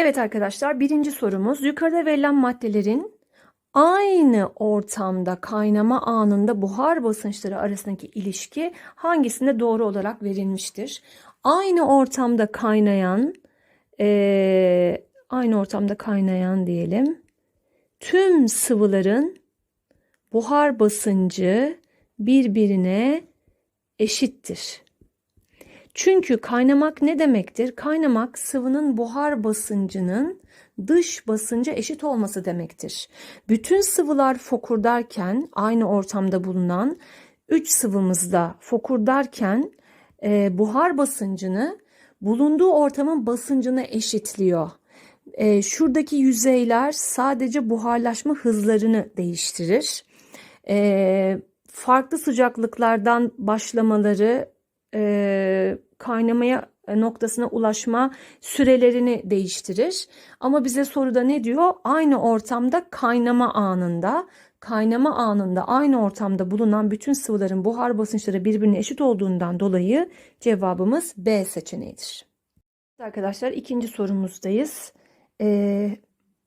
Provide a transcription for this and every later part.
Evet arkadaşlar birinci sorumuz yukarıda verilen maddelerin aynı ortamda kaynama anında buhar basınçları arasındaki ilişki hangisinde doğru olarak verilmiştir? Aynı ortamda kaynayan eee, aynı ortamda kaynayan diyelim tüm sıvıların buhar basıncı birbirine eşittir. Çünkü kaynamak ne demektir? Kaynamak sıvının buhar basıncının dış basınca eşit olması demektir. Bütün sıvılar fokurdarken aynı ortamda bulunan 3 sıvımızda fokurdarken e, buhar basıncını bulunduğu ortamın basıncına eşitliyor. E, şuradaki yüzeyler sadece buharlaşma hızlarını değiştirir. E, farklı sıcaklıklardan başlamaları e, kaynamaya noktasına ulaşma sürelerini değiştirir. Ama bize soruda ne diyor? Aynı ortamda kaynama anında, kaynama anında aynı ortamda bulunan bütün sıvıların buhar basınçları birbirine eşit olduğundan dolayı cevabımız B seçeneğidir. Arkadaşlar ikinci sorumuzdayız. Ee,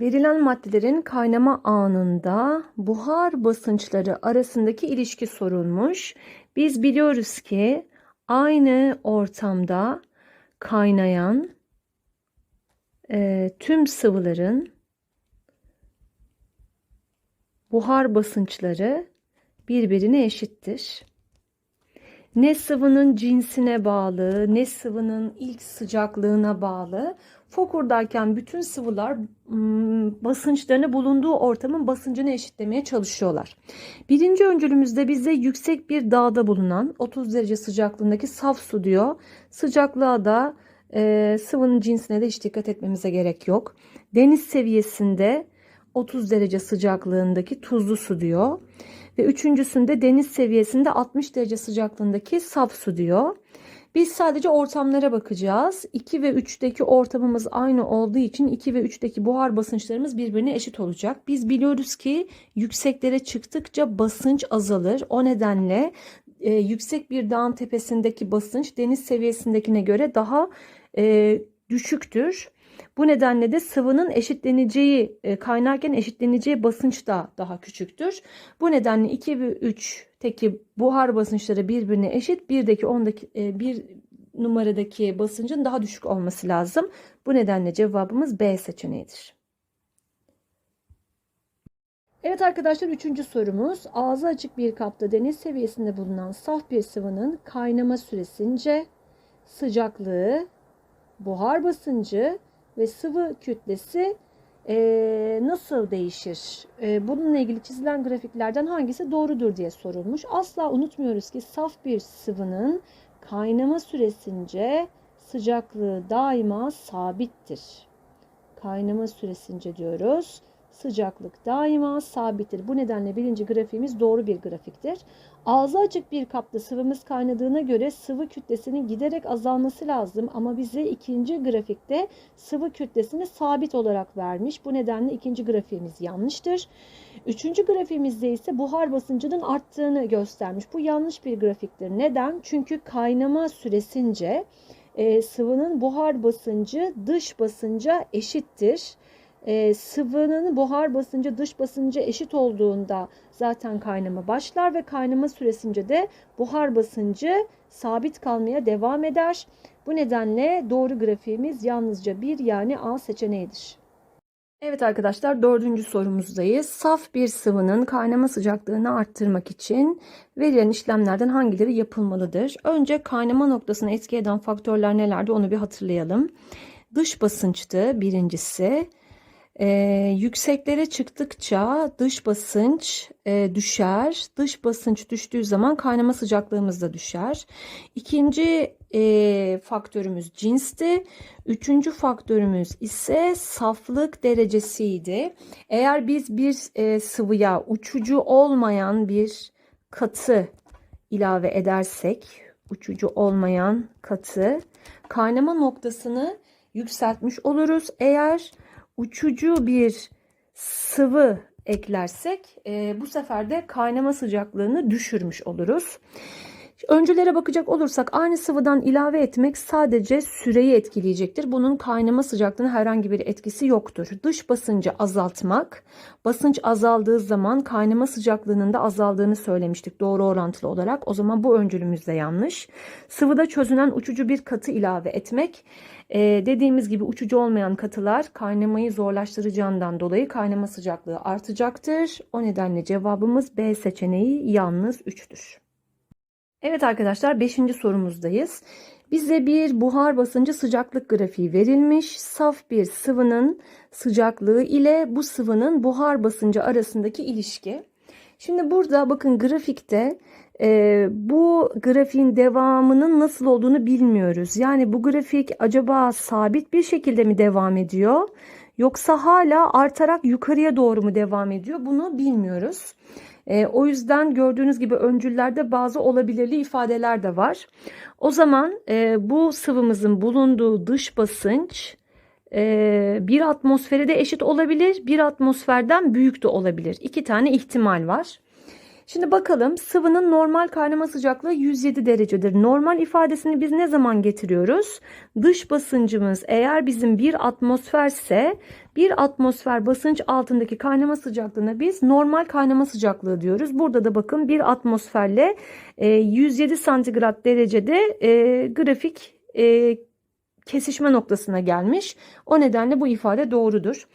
verilen maddelerin kaynama anında buhar basınçları arasındaki ilişki sorulmuş. Biz biliyoruz ki aynı ortamda kaynayan e, tüm sıvıların buhar basınçları birbirine eşittir. Ne sıvının cinsine bağlı, ne sıvının ilk sıcaklığına bağlı. Fokurdayken bütün sıvılar basınçlarını bulunduğu ortamın basıncını eşitlemeye çalışıyorlar. Birinci öncülümüzde bize yüksek bir dağda bulunan 30 derece sıcaklığındaki saf su diyor. Sıcaklığa da e, sıvının cinsine de hiç dikkat etmemize gerek yok. Deniz seviyesinde 30 derece sıcaklığındaki tuzlu su diyor. Ve üçüncüsünde deniz seviyesinde 60 derece sıcaklığındaki saf su diyor. Biz sadece ortamlara bakacağız. 2 ve 3'teki ortamımız aynı olduğu için 2 ve 3'teki buhar basınçlarımız birbirine eşit olacak. Biz biliyoruz ki yükseklere çıktıkça basınç azalır. O nedenle e, yüksek bir dağın tepesindeki basınç deniz seviyesindekine göre daha e, düşüktür. Bu nedenle de sıvının eşitleneceği, e, kaynarken eşitleneceği basınç da daha küçüktür. Bu nedenle 2 ve 3'teki buhar basınçları birbirine eşit. 1'deki 10'daki e, bir numaradaki basıncın daha düşük olması lazım. Bu nedenle cevabımız B seçeneğidir. Evet arkadaşlar üçüncü sorumuz. Ağzı açık bir kapta deniz seviyesinde bulunan saf bir sıvının kaynama süresince sıcaklığı, buhar basıncı ve sıvı kütlesi e, nasıl değişir? E, bununla ilgili çizilen grafiklerden hangisi doğrudur diye sorulmuş. Asla unutmuyoruz ki saf bir sıvının kaynama süresince sıcaklığı daima sabittir. Kaynama süresince diyoruz. Sıcaklık daima sabittir. Bu nedenle birinci grafiğimiz doğru bir grafiktir. Ağzı açık bir kapta sıvımız kaynadığına göre sıvı kütlesinin giderek azalması lazım ama bize ikinci grafikte sıvı kütlesini sabit olarak vermiş. Bu nedenle ikinci grafiğimiz yanlıştır. Üçüncü grafiğimizde ise buhar basıncının arttığını göstermiş. Bu yanlış bir grafiktir. Neden? Çünkü kaynama süresince e, sıvının buhar basıncı dış basınca eşittir e, sıvının buhar basıncı dış basıncı eşit olduğunda zaten kaynama başlar ve kaynama süresince de buhar basıncı sabit kalmaya devam eder. Bu nedenle doğru grafiğimiz yalnızca bir yani A seçeneğidir. Evet arkadaşlar dördüncü sorumuzdayız. Saf bir sıvının kaynama sıcaklığını arttırmak için verilen işlemlerden hangileri yapılmalıdır? Önce kaynama noktasına etki eden faktörler nelerdi onu bir hatırlayalım. Dış basınçtı birincisi. Ee, yükseklere çıktıkça dış basınç e, düşer. Dış basınç düştüğü zaman kaynama sıcaklığımız da düşer. İkinci e, faktörümüz cinsti. Üçüncü faktörümüz ise saflık derecesiydi. Eğer biz bir e, sıvıya uçucu olmayan bir katı ilave edersek, uçucu olmayan katı kaynama noktasını yükseltmiş oluruz. Eğer uçucu bir sıvı eklersek e, bu sefer de kaynama sıcaklığını düşürmüş oluruz. Öncülere bakacak olursak aynı sıvıdan ilave etmek sadece süreyi etkileyecektir. Bunun kaynama sıcaklığına herhangi bir etkisi yoktur. Dış basıncı azaltmak, basınç azaldığı zaman kaynama sıcaklığının da azaldığını söylemiştik doğru orantılı olarak. O zaman bu öncülümüz de yanlış. Sıvıda çözünen uçucu bir katı ilave etmek, ee, dediğimiz gibi uçucu olmayan katılar kaynamayı zorlaştıracağından dolayı kaynama sıcaklığı artacaktır. O nedenle cevabımız B seçeneği yalnız 3'tür. Evet arkadaşlar 5. sorumuzdayız. Bize bir buhar basıncı sıcaklık grafiği verilmiş. Saf bir sıvının sıcaklığı ile bu sıvının buhar basıncı arasındaki ilişki. Şimdi burada bakın grafikte e, bu grafiğin devamının nasıl olduğunu bilmiyoruz. Yani bu grafik acaba sabit bir şekilde mi devam ediyor? Yoksa hala artarak yukarıya doğru mu devam ediyor? Bunu bilmiyoruz. E, o yüzden gördüğünüz gibi öncüllerde bazı olabilirli ifadeler de var. O zaman e, bu sıvımızın bulunduğu dış basınç e, bir atmosfere de eşit olabilir, bir atmosferden büyük de olabilir. İki tane ihtimal var. Şimdi bakalım sıvının normal kaynama sıcaklığı 107 derecedir. Normal ifadesini biz ne zaman getiriyoruz? Dış basıncımız eğer bizim bir atmosferse bir atmosfer basınç altındaki kaynama sıcaklığına biz normal kaynama sıcaklığı diyoruz. Burada da bakın bir atmosferle e, 107 santigrat derecede e, grafik e, kesişme noktasına gelmiş. O nedenle bu ifade doğrudur.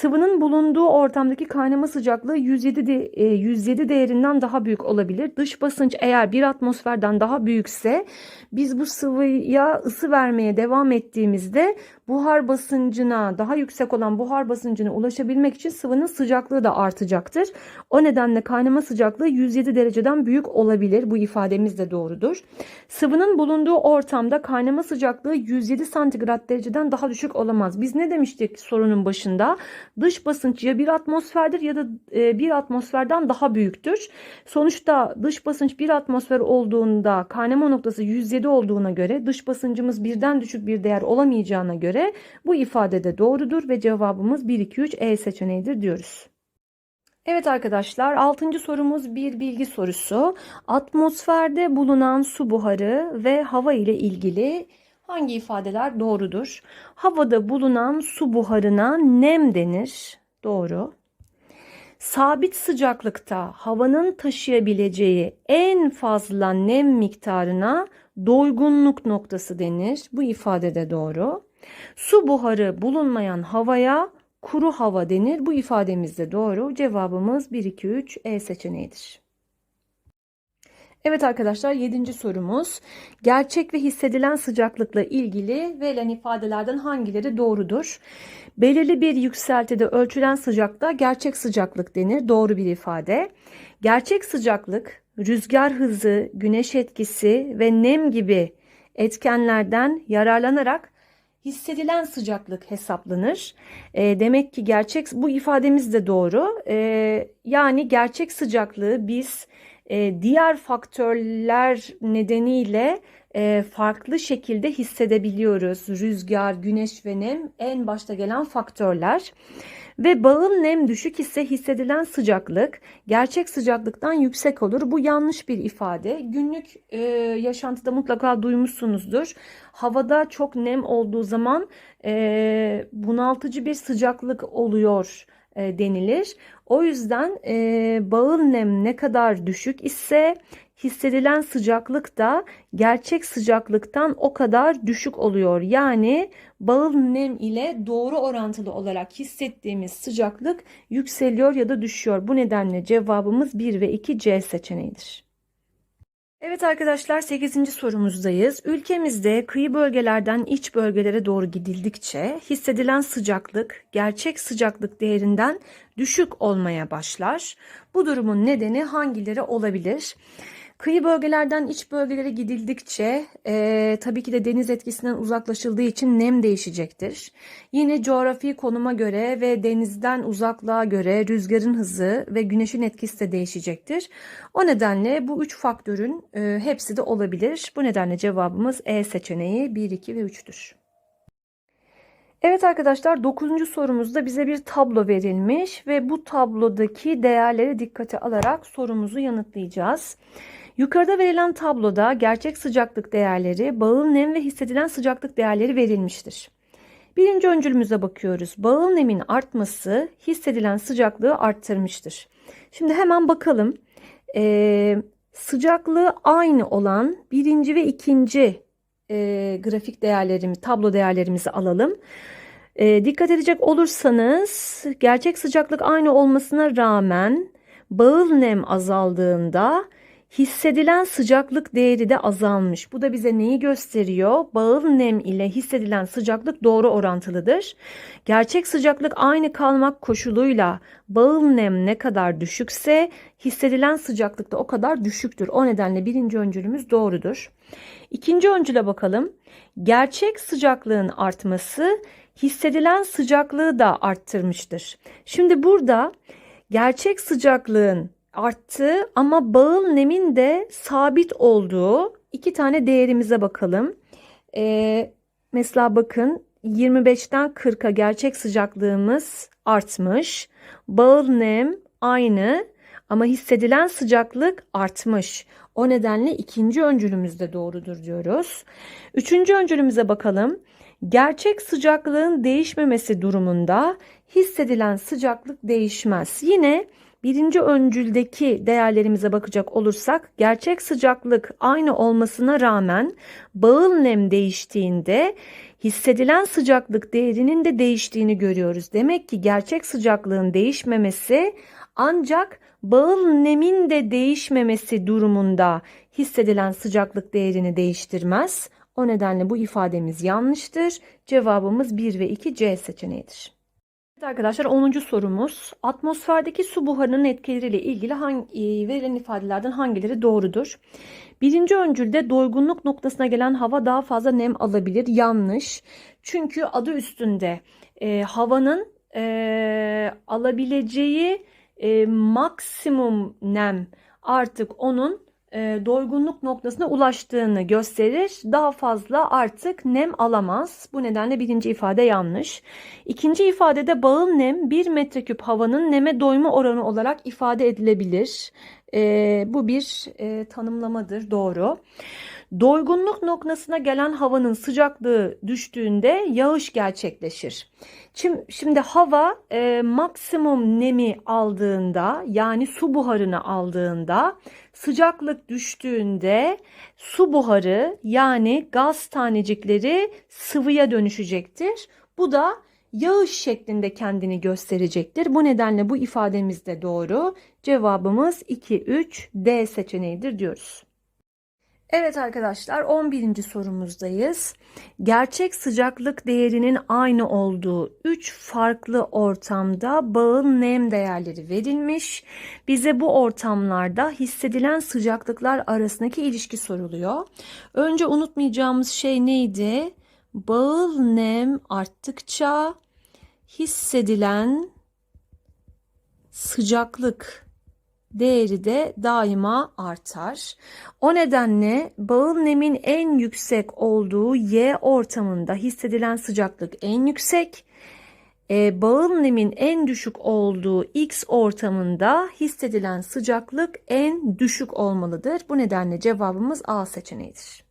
Sıvının bulunduğu ortamdaki kaynama sıcaklığı 107, de, 107 değerinden daha büyük olabilir. Dış basınç eğer bir atmosferden daha büyükse biz bu sıvıya ısı vermeye devam ettiğimizde buhar basıncına daha yüksek olan buhar basıncına ulaşabilmek için sıvının sıcaklığı da artacaktır. O nedenle kaynama sıcaklığı 107 dereceden büyük olabilir. Bu ifademiz de doğrudur. Sıvının bulunduğu ortamda kaynama sıcaklığı 107 santigrat dereceden daha düşük olamaz. Biz ne demiştik sorunun başında? Dış basınç ya bir atmosferdir ya da e, bir atmosferden daha büyüktür. Sonuçta dış basınç bir atmosfer olduğunda kaynama noktası 107 olduğuna göre dış basıncımız birden düşük bir değer olamayacağına göre bu ifade de doğrudur ve cevabımız 1 2 3 E seçeneğidir diyoruz. Evet arkadaşlar 6. sorumuz bir bilgi sorusu. Atmosferde bulunan su buharı ve hava ile ilgili Hangi ifadeler doğrudur? Havada bulunan su buharına nem denir. Doğru. Sabit sıcaklıkta havanın taşıyabileceği en fazla nem miktarına doygunluk noktası denir. Bu ifade de doğru. Su buharı bulunmayan havaya kuru hava denir. Bu ifademiz de doğru. Cevabımız 1 2 3 E seçeneğidir. Evet arkadaşlar 7. sorumuz. Gerçek ve hissedilen sıcaklıkla ilgili verilen ifadelerden hangileri doğrudur? Belirli bir yükseltide ölçülen sıcaklığa gerçek sıcaklık denir. Doğru bir ifade. Gerçek sıcaklık rüzgar hızı, güneş etkisi ve nem gibi etkenlerden yararlanarak hissedilen sıcaklık hesaplanır. E, demek ki gerçek bu ifademiz de doğru. E, yani gerçek sıcaklığı biz e, diğer faktörler nedeniyle e, farklı şekilde hissedebiliyoruz. Rüzgar, güneş ve nem en başta gelen faktörler. Ve bağıl nem düşük ise hissedilen sıcaklık gerçek sıcaklıktan yüksek olur. Bu yanlış bir ifade. Günlük e, yaşantıda mutlaka duymuşsunuzdur. Havada çok nem olduğu zaman e, bunaltıcı bir sıcaklık oluyor e, denilir. O yüzden e, bağıl nem ne kadar düşük ise hissedilen sıcaklık da gerçek sıcaklıktan o kadar düşük oluyor. Yani bağıl nem ile doğru orantılı olarak hissettiğimiz sıcaklık yükseliyor ya da düşüyor. Bu nedenle cevabımız 1 ve 2 C seçeneğidir. Evet arkadaşlar 8. sorumuzdayız. Ülkemizde kıyı bölgelerden iç bölgelere doğru gidildikçe hissedilen sıcaklık gerçek sıcaklık değerinden düşük olmaya başlar. Bu durumun nedeni hangileri olabilir? Kıyı bölgelerden iç bölgelere gidildikçe e, tabii ki de deniz etkisinden uzaklaşıldığı için nem değişecektir. Yine coğrafi konuma göre ve denizden uzaklığa göre rüzgarın hızı ve güneşin etkisi de değişecektir. O nedenle bu üç faktörün e, hepsi de olabilir. Bu nedenle cevabımız E seçeneği 1, 2 ve 3'tür. Evet arkadaşlar 9. sorumuzda bize bir tablo verilmiş ve bu tablodaki değerleri dikkate alarak sorumuzu yanıtlayacağız. Yukarıda verilen tabloda gerçek sıcaklık değerleri, bağıl nem ve hissedilen sıcaklık değerleri verilmiştir. Birinci öncülümüze bakıyoruz. Bağıl nemin artması hissedilen sıcaklığı arttırmıştır. Şimdi hemen bakalım. Ee, sıcaklığı aynı olan birinci ve ikinci e, grafik değerlerimi, tablo değerlerimizi alalım. E, dikkat edecek olursanız gerçek sıcaklık aynı olmasına rağmen bağıl nem azaldığında hissedilen sıcaklık değeri de azalmış. Bu da bize neyi gösteriyor? Bağıl nem ile hissedilen sıcaklık doğru orantılıdır. Gerçek sıcaklık aynı kalmak koşuluyla bağıl nem ne kadar düşükse hissedilen sıcaklık da o kadar düşüktür. O nedenle birinci öncülümüz doğrudur. İkinci öncüle bakalım. Gerçek sıcaklığın artması hissedilen sıcaklığı da arttırmıştır. Şimdi burada gerçek sıcaklığın arttığı ama bağıl nemin de sabit olduğu iki tane değerimize bakalım. Ee, mesela bakın 25'ten 40'a gerçek sıcaklığımız artmış. Bağıl nem aynı ama hissedilen sıcaklık artmış. O nedenle ikinci öncülümüz de doğrudur diyoruz. Üçüncü öncülümüze bakalım. Gerçek sıcaklığın değişmemesi durumunda hissedilen sıcaklık değişmez. Yine birinci öncüldeki değerlerimize bakacak olursak gerçek sıcaklık aynı olmasına rağmen bağıl nem değiştiğinde hissedilen sıcaklık değerinin de değiştiğini görüyoruz. Demek ki gerçek sıcaklığın değişmemesi ancak bağıl nemin de değişmemesi durumunda hissedilen sıcaklık değerini değiştirmez. O nedenle bu ifademiz yanlıştır. Cevabımız 1 ve 2 C seçeneğidir. Evet arkadaşlar 10. sorumuz. Atmosferdeki su buharının etkileriyle ilgili hangi, verilen ifadelerden hangileri doğrudur? Birinci öncülde doygunluk noktasına gelen hava daha fazla nem alabilir. Yanlış. Çünkü adı üstünde e, havanın e, alabileceği e, maksimum nem artık onun e, doygunluk noktasına ulaştığını gösterir. Daha fazla artık nem alamaz. Bu nedenle birinci ifade yanlış. İkinci ifadede bağıl nem 1 metreküp havanın neme doyma oranı olarak ifade edilebilir. E, bu bir e, tanımlamadır. Doğru. Doygunluk noktasına gelen havanın sıcaklığı düştüğünde yağış gerçekleşir. Şimdi, şimdi hava e, maksimum nemi aldığında yani su buharını aldığında sıcaklık düştüğünde su buharı yani gaz tanecikleri sıvıya dönüşecektir. Bu da yağış şeklinde kendini gösterecektir. Bu nedenle bu ifademiz de doğru. Cevabımız 2, 3, D seçeneğidir diyoruz. Evet arkadaşlar 11. sorumuzdayız. Gerçek sıcaklık değerinin aynı olduğu 3 farklı ortamda bağıl nem değerleri verilmiş. Bize bu ortamlarda hissedilen sıcaklıklar arasındaki ilişki soruluyor. Önce unutmayacağımız şey neydi? Bağıl nem arttıkça hissedilen sıcaklık değeri de daima artar. O nedenle bağıl nemin en yüksek olduğu Y ortamında hissedilen sıcaklık en yüksek. E, bağıl nemin en düşük olduğu X ortamında hissedilen sıcaklık en düşük olmalıdır. Bu nedenle cevabımız A seçeneğidir.